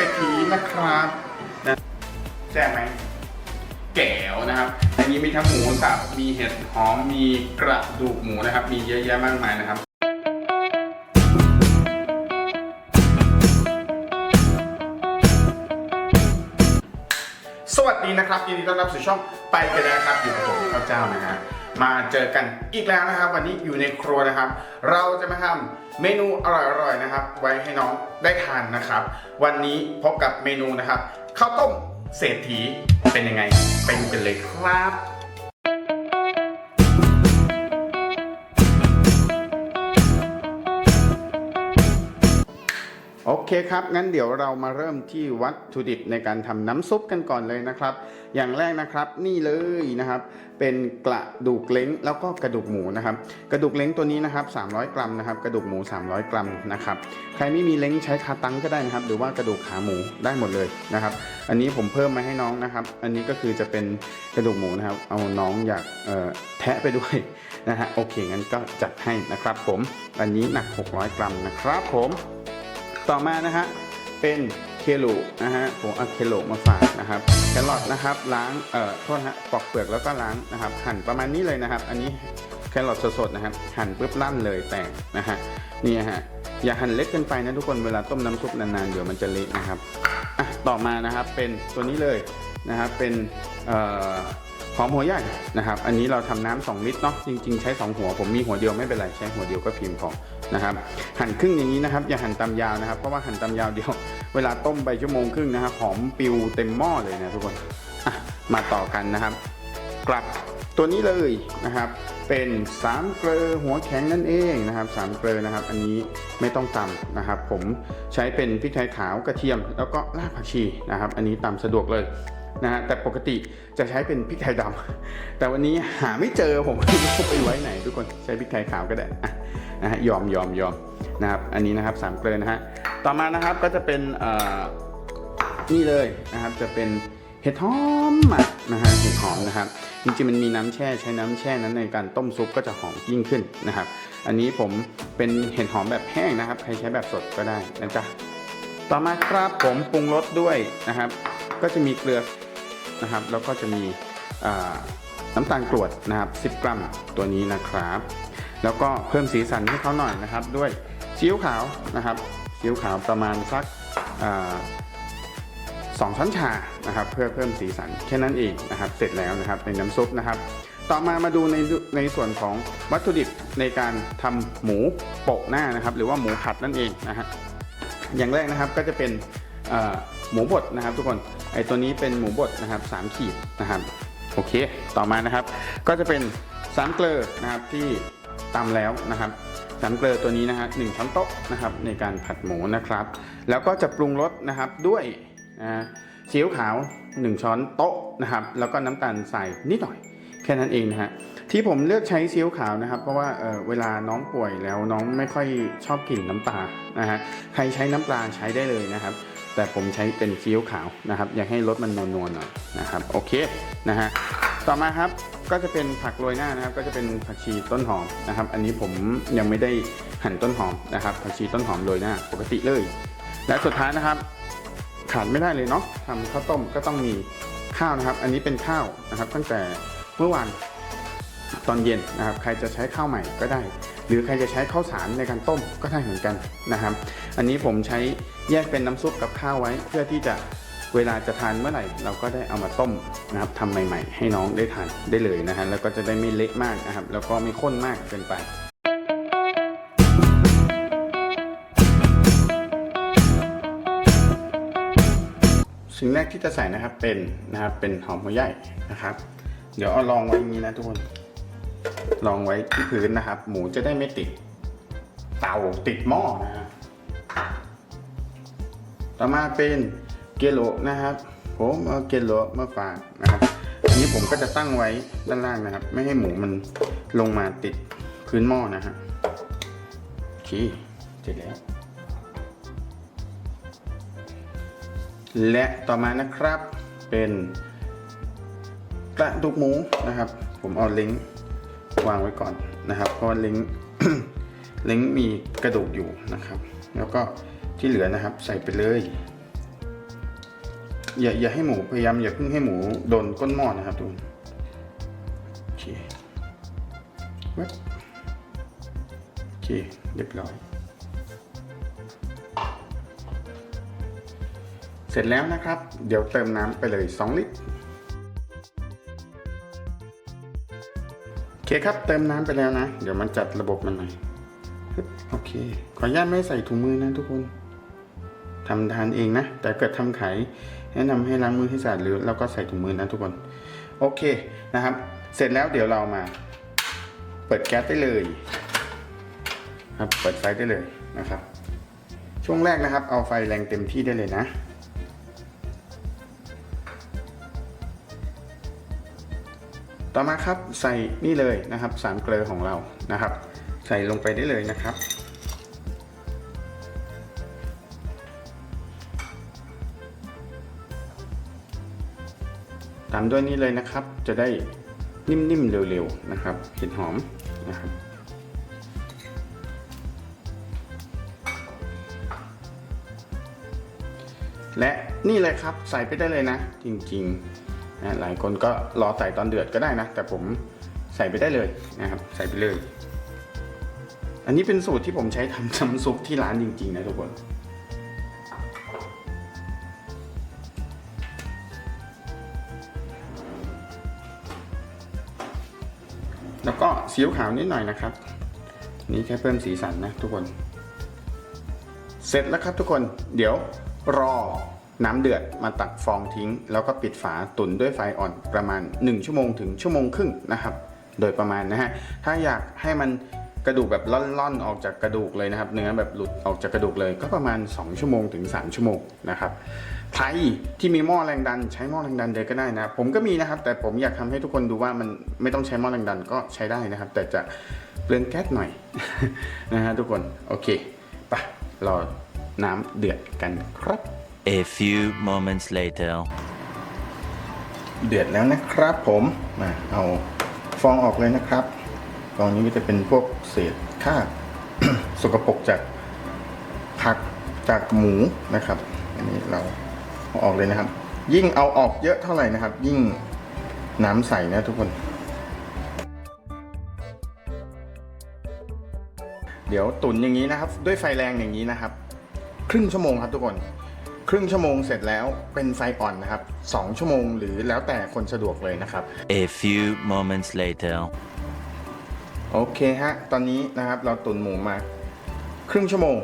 รษฐีนะครับนะแซ่บไหมแก้วนะครับ อันนี้มีทั้งหมูสับมีเห็ดหอม มีกระดูกหมูนะครับ มีเยอะแยะมากมายนะครับสวัสดีนะครับยินดีต้อนรับสู่ช่องไปกันแล้วนะครับอยู่กับผมข้าวเจ้านะฮะ มาเจอกันอีกแล้วนะครับ วันนี้อยู่ในครัวนะครับ เราจะมาทำเมนูอร่อยๆนะครับ ไว้ให้น้องได้ทานนะครับ วันนี้พบกับเมนูนะครับข้าวต้มเศรษฐีเป็นยังไงเป็นกันเลยครับ เคครับ งั้นเดี๋ยวเรามาเริ่มที่วัตถุดิบในการทำน้ำซุปกันก่อนเลยนะครับ อย่างแรกนะครับนี่เลยนะครับ เป็นกระดูกเล้งแล้วก็กระดูกหมูนะครับ กระดูกเล้งตัวนี้นะครับ 300 กรัมนะครับ กระดูกหมู 300 กรัมนะครับ ใครไม่มีเล้งใช้คาตังก็ได้นะครับ หรือว่ากระดูกขาหมูได้หมดเลยนะครับ อันนี้ผมเพิ่มมาให้น้องนะครับ อันนี้ก็คือจะเป็นกระดูกหมูนะครับ เอาน้องอยากแทะไปด้วยนะฮะ โอเคงั้นก็จัดให้นะครับ ผม อันนี้หนัก 600 กรัมนะครับ ผม ต่อมานะฮะเป็นเคโลนะฮะผมเอาเคโลมาฝากนะครับแครอทนะครับล้างเอ่อโทษฮะปอกเปลือกแล้วก็ล้างนะครับหั่นประมาณนี้เลยนะครับ อันนี้แครอทสดๆนะครับ หั่นปุ๊บลั่นเลยแตกนะฮะนี่ฮะอย่าหั่นเล็กเกินไปนะทุกคนเวลาต้มน้ำซุปนานๆเดี๋ยวมันจะเละนะครับอะต่อมานะครับเป็นตัวนี้เลยนะครับเป็นเอ่อ หอมหัวใหญ่นะครับ อันนี้เราทำน้ำสองลิตรเนาะ จริง ๆ ใช้สองหัว ผมมีหัวเดียวไม่เป็นไร ใช้หัวเดียวก็เพียงพอนะครับ หั่นครึ่งอย่างนี้นะครับ อย่าหั่นตามยาวนะครับ เพราะว่าหั่นตามยาวเดียว เวลาต้มไปชั่วโมงครึ่งนะครับ หอมปิวเต็มหม้อเลยนะทุกคนมาต่อกันนะครับ กลับตัวนี้เลยนะครับ เป็นสามเกลือหัวแข็งนั่นเองนะครับสามเกลือนะครับ อันนี้ไม่ต้องตำนะครับ ผมใช้เป็นพริกไทยขาวกระเทียม แล้วก็รากผักชีนะครับ อันนี้ตำสะดวกเลย นะฮะแต่ปกติจะใช้เป็นพริกไทยดำแต่วันนี้หาไม่เจอผมไม่รู้ไปไว้ไหน ทุกคนใช้พริกไทยขาวก็ได้นะฮะยอมยอมยอมนะครับอันนี้นะครับสามเกลือนะฮะต่อมานะครับก็จะเป็นนี่เลยนะครับจะเป็นเห็ดหอมหมักนะฮะเห็ดหอมนะครับจริงๆมันมีน้ำแช่ใช้น้ำแช่นั้นในการต้มซุปก็จะหอมยิ่งขึ้นนะครับ อันนี้ผมเป็นเห็ดหอมแบบแห้งนะครับ ใครใช้แบบสดก็ได้นะจ๊ะต่อมาครับผมปรุงรสด้วยนะครับ ก็จะมีเกลือ นะครับ แล้วก็จะมีน้ำตาลกรวดนะครับ 10 กรัมตัวนี้นะครับ แล้วก็เพิ่มสีสันให้เขาหน่อยนะครับ ด้วยซีอิ๊วขาวนะครับซีอิ๊วขาวประมาณสักอสองช้อนชานะครับ เพื่อเพิ่มสีสันแค่นั้นเองนะครับ เสร็จแล้วนะครับในน้ำซุปนะครับ ต่อมามาดูในในส่วนของวัตถุดิบในการทำหมูโปะหน้านะครับ หรือว่าหมูผัดนั่นเองนะฮะอย่างแรกนะครับก็จะเป็น หมูบดนะครับ ทุกคนไอตัวนี้เป็นหมูบดนะครับสามขีดนะครับโอเค ต่อมานะครับ ก็จะเป็นสามเกลือนะครับที่ตำแล้วนะครับสามเกลือตัวนี้นะฮะหนึ่งช้อนโต๊ะนะครับในการผัดหมูนะครับ แล้วก็จะปรุงรสนะครับด้วยซีอิ๊วขาว 1 ช้อนโต๊ะนะครับ แล้วก็น้ำตาลใส่นิดหน่อยแค่นั้นเองนะฮะที่ผมเลือกใช้ซีอิ๊วขาวนะครับ เพราะว่าเอ่อเวลาน้องป่วยแล้วน้องไม่ค่อยชอบกลิ่นน้ำปลานะฮะใครใช้น้ำปลาใช้ได้เลยนะครับ แต่ผมใช้เป็นซีอิ๊วขาวนะครับ อยากให้รสมันนวลๆหน่อยนะครับโอเคนะฮะต่อมาครับก็จะเป็นผักโรยหน้านะครับ ก็จะเป็นผักชีต้นหอมนะครับ อันนี้ผมยังไม่ได้หั่นต้นหอมนะครับผักชีต้นหอมโรยหน้าปกติเลย และสุดท้ายนะครับ ขาดไม่ได้เลยเนาะทำข้าวต้มก็ต้องมีข้าวนะครับ อันนี้เป็นข้าวนะครับ ตั้งแต่เมื่อวานตอนเย็นนะครับ ใครจะใช้ข้าวใหม่ก็ได้ หรือใครจะใช้ข้าวสารในการต้มก็ได้เหมือนกันนะครับ อันนี้ผมใช้แยกเป็นน้ำซุปกับข้าวไว้ เพื่อที่จะเวลาจะทานเมื่อไหร่ เราก็ได้เอามาต้มนะครับทำใหม่ ๆ ให้น้องได้ทานได้เลยนะฮะแล้วก็จะได้ไม่เละมากนะครับ แล้วก็ไม่ข้นมากเกินไปสิ่งแรกที่จะใส่นะครับเป็นนะครับเป็นหอมหัวใหญ่นะครับ เดี๋ยวเอาลองไว้อย่างนี้นะทุกคน ลองไว้ที่พื้นนะครับ หมูจะได้ไม่ติดเตาติดหม้อนะฮะต่อมาเป็นเกโลนะครับ ผมเอาเกโลมาฝากนะครับอันนี้ผมก็จะตั้งไว้ด้านล่างนะครับ ไม่ให้หมูมันลงมาติดพื้นหม้อนะฮะโอเคเสร็จแล้ว และต่อมานะครับเป็นกระดูกหมูนะครับ ผมเอาลิงก์ วางไว้ก่อนนะครับ เพราะว่าลิงก์ลิงก์มีกระดูกอยู่นะครับ แล้วก็ที่เหลือนะครับใส่ไปเลย อย่าอย่าให้หมูพยายามอย่าเพิ่งให้หมูโดนก้นหม้อนะครับทุกคนโอเคเว้ยโอเคเรียบร้อย เสร็จแล้วนะครับ เดี๋ยวเติมน้ำไปเลย 2 ลิตร เคครับเติมน้ำไปแล้วนะ เดี๋ยวมันจัดระบบมันหน่อยโอเค ขออนุญาตไม่ใส่ถุงมือนะทุกคนทำทานเองนะ แต่เกิดทำขายแนะนำให้ล้างมือให้สะอาดหรือแล้วก็ใส่ถุงมือนะทุกคน โอเคนะครับ เสร็จแล้วเดี๋ยวเรามา เปิดแก๊สได้เลยครับเปิดไฟได้เลยนะครับ ช่วงแรกนะครับ เอาไฟแรงเต็มที่ได้เลยนะ ต่อมาครับใส่นี่เลยนะครับสามเกลือของเรานะครับ ใส่ลงไปได้เลยนะครับ ตามด้วยนี่เลยนะครับ จะได้นิ่มๆเร็วๆนะครับเห็ดหอมนะครับและนี่เลยครับใส่ไปได้เลยนะ จริงๆ นะหลายคนก็รอใส่ตอนเดือดก็ได้นะ แต่ผมใส่ไปได้เลยนะครับ ใส่ไปเลย อันนี้เป็นสูตรที่ผมใช้ทำน้ำซุปที่ร้านจริง ๆ นะทุกคนแล้วก็ซีอิ๊วขาวนิดหน่อยนะครับ นี่แค่เพิ่มสีสันนะทุกคน เสร็จแล้วครับทุกคน เดี๋ยวรอ น้ำเดือดมาตักฟองทิ้ง แล้วก็ปิดฝาตุ๋นด้วยไฟอ่อนประมาณ 1 ชั่วโมงถึงชั่วโมงครึ่งนะครับ โดยประมาณนะฮะถ้าอยากให้มันกระดูกแบบล่อนๆออกจากกระดูกเลยนะครับ เนื้อแบบหลุดออกจากกระดูกเลยก็ประมาณ 2 ชั่วโมงถึง 3 ชั่วโมงนะครับใครที่มีหม้อแรงดันใช้หม้อแรงดันเลยก็ได้นะผมก็มีนะครับ แต่ผมอยากทำให้ทุกคนดูว่ามันไม่ต้องใช้หม้อแรงดันก็ใช้ได้นะครับ แต่จะเปลืองแก๊สหน่อยนะฮะทุกคนโอเคไปรอน้ำเดือดกันครับ A few moments later. เดือดแล้วนะครับผมมาเอาฟองออกเลยนะครับฟองนี้ก็จะเป็นพวกเศษคราบสกปรกจากผักจากหมูนะครับ อันนี้เราเอาออกเลยนะครับ ยิ่งเอาออกเยอะเท่าไหร่นะครับ ยิ่งน้ำใสนะทุกคน เดี๋ยวตุ๋นอย่างนี้นะครับ ด้วยไฟแรงอย่างนี้นะครับ ครึ่งชั่วโมงครับทุกคน ครึ่งชั่วโมงเสร็จแล้วเป็นไฟอ่อนนะครับสองชั่วโมงหรือแล้วแต่คนสะดวกเลยนะครับ A few moments later. โอเคฮะ ตอนนี้นะครับเราตุนหมูมาครึ่งชั่วโมง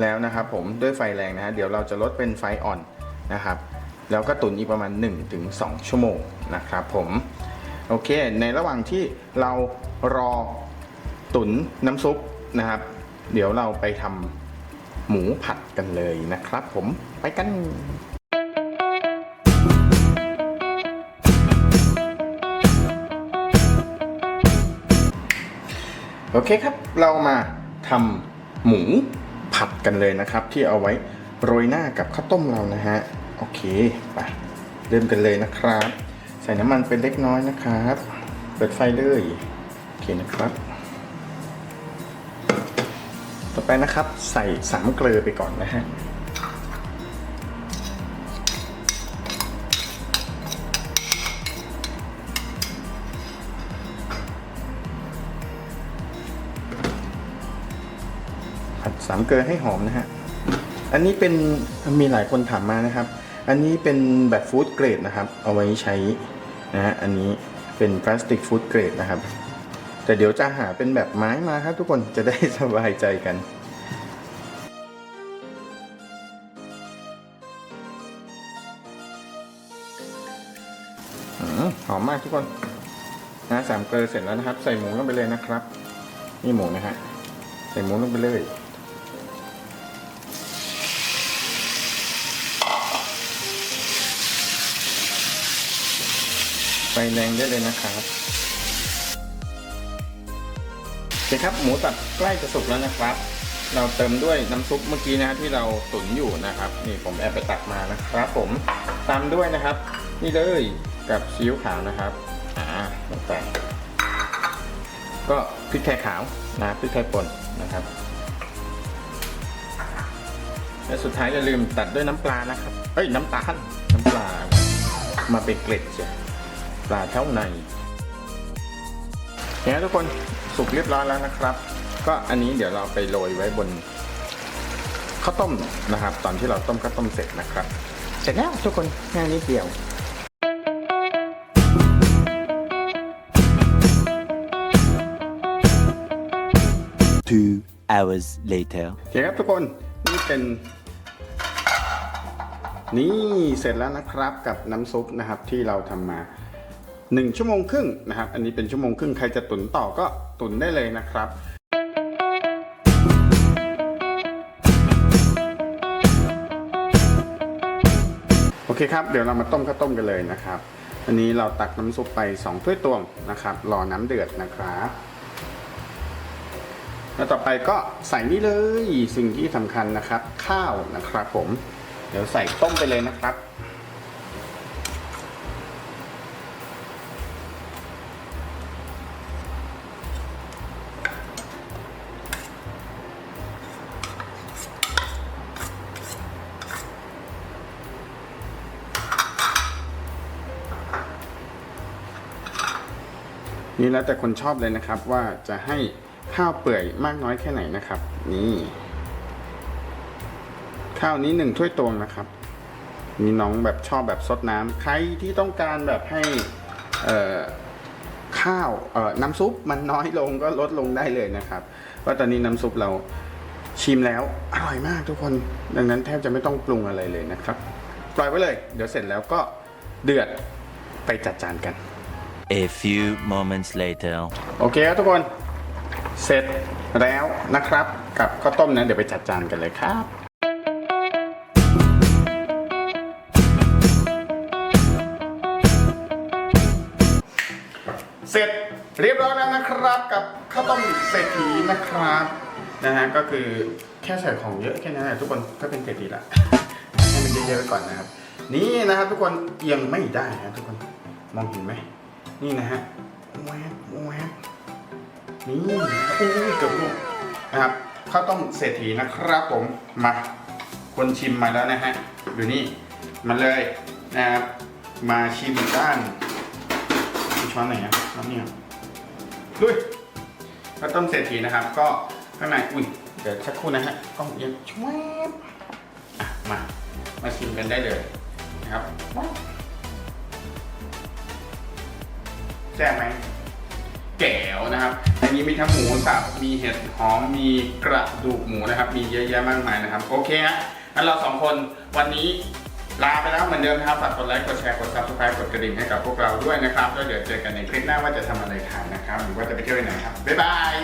แล้วนะครับผมด้วยไฟแรงนะฮะเดี๋ยวเราจะลดเป็นไฟอ่อนนะครับ แล้วก็ตุนอีกประมาณ 1-2 ชั่วโมงนะครับผมโอเค ในระหว่างที่เรารอตุนน้ำซุปนะครับ เดี๋ยวเราไปทำ หมูผัดกันเลยนะครับ ผมไปกันโอเคครับ เรามาทำหมูผัดกันเลยนะครับ ที่เอาไว้โรยหน้ากับข้าวต้มเรานะฮะ โอเคไปเริ่มกันเลยนะครับ ใส่น้ำมันเป็นเล็กน้อยนะครับ เปิดไฟเลย โอเคนะครับ ไปนะครับ ใส่สามเกลือไปก่อนนะฮะผัดสามเกลือให้หอมนะฮะ อันนี้เป็นมีหลายคนถามมานะครับ อันนี้เป็นแบบฟู้ดเกรดนะครับ เอาไว้ใช้นะฮะ อันนี้เป็นพลาสติกฟู้ดเกรดนะครับ แต่เดี๋ยวจะหาเป็นแบบไม้มาครับ ทุกคนจะได้สบายใจกันหอมมากทุกคนนะสามเกลือเสร็จแล้วนะครับ ใส่หมูลงไปเลยนะครับ นี่หมูนะฮะใส่หมูลงไปเลยไฟแรงได้เลยนะครับ โอเคครับหมูตัดใกล้จะสุกแล้วนะครับ เราเติมด้วยน้ำซุปเมื่อกี้นะที่เราตุ๋นอยู่นะครับ นี่ผมแอบไปตักมานะครับ ผมตามด้วยนะครับ นี่เลยกับซีอิ๊วขาวนะครับอ่าลงไปก็พริกไทยขาวนะพริกไทยป่นนะครับ และสุดท้ายอย่าลืมตัดด้วยน้ำปลานะครับเอ้ยน้ำตาลน้ำปลามาเป็นเกล็ดเชียวปลาเท่าใน เนี่ยทุกคนสุกเรียบร้อยแล้วนะครับ ก็อันนี้เดี๋ยวเราไปโรยไว้บนข้าวต้มนะครับ ตอนที่เราต้มข้าวต้มเสร็จนะครับ เสร็จแล้วทุกคนง่ายนิดเดียว Two hours later. โอเคครับทุกคนนี่เป็น นี่เสร็จแล้วนะครับกับน้ำซุปนะครับที่เราทำมา 1 ชั่วโมงครึ่งนะครับ อันนี้เป็นชั่วโมงครึ่งใครจะตุนต่อก็ตุนได้เลยนะครับโอเคครับ เดี๋ยวเรามาต้มข้าวต้มกันเลยนะครับ อันนี้เราตักน้ำซุปไป 2 ถ้วยตวงนะครับ รอน้ำเดือดนะครับ แล้วต่อไปก็ใส่นี่เลยสิ่งที่สำคัญนะครับ ข้าวนะครับผม เดี๋ยวใส่ต้มไปเลยนะครับ นี่แล้วแต่คนชอบเลยนะครับว่าจะให้ข้าวเปื่อยมากน้อยแค่ไหนนะครับ นี่ ข้าวนี้หนึ่งถ้วยตวงนะครับมีน้องแบบชอบแบบซดน้ำใครที่ต้องการแบบให้ข้าวน้ำซุปมันน้อยลงก็ลดลงได้เลยนะครับเพราะตอนนี้น้ำซุปเราชิมแล้วอร่อยมากทุกคน ดังนั้นแทบจะไม่ต้องปรุงอะไรเลยนะครับ ปล่อยไว้เลย เดี๋ยวเสร็จแล้วก็เดือดไปจัดจานกัน A few moments later. โอเคครับทุกคน เสร็จแล้วนะครับ กับข้าวต้มนั้นเดี๋ยวไปจัดจานกันเลยครับ เสร็จเรียบร้อยแล้วนะครับ กับข้าวต้มเศรษฐีนะครับนะฮะก็คือแค่ใส่ของเยอะแค่นั้นแหละทุกคนก็เป็นเศรษฐีละให้มันเยอะๆไปก่อนนะครับ นี่นะครับทุกคนเอียงไม่ได้นะทุกคนมองเห็นไหม นี่นะฮะแวบแวบนี่อู้เกือบลูกนะครับข้าวต้มเศรษฐีนะครับผมมาคนชิมมาแล้วนะฮะดูนี่มาเลยนะครับมาชิมด้านช้อนไหนอะช้อนนี้ครับดุยข้าวต้มเศรษฐีนะครับ ก็ข้างในอุ้ยเดี๋ยวสักครู่นะฮะกล้องเอียงชวบอะมามาชิมกันได้เลยนะครับ แจ่ไหมแก้วนะครับอันนี้มีทั้งหมูสับมีเห็ดหอมมีกระดูกหมูนะครับ มีเยอะแยะมากมายนะครับ โอเคฮะงั้นเราสองคนวันนี้ลาไปแล้วเหมือนเดิมนะครับฝากกดไลค์ กดแชร์ กด subscribe กดกระดิ่งให้กับพวกเราด้วยนะครับ แล้วเดี๋ยวเจอกันในคลิปหน้าว่าจะทำอะไรทานนะครับ หรือว่าจะไปเที่ยวไหนครับ บ๊ายบาย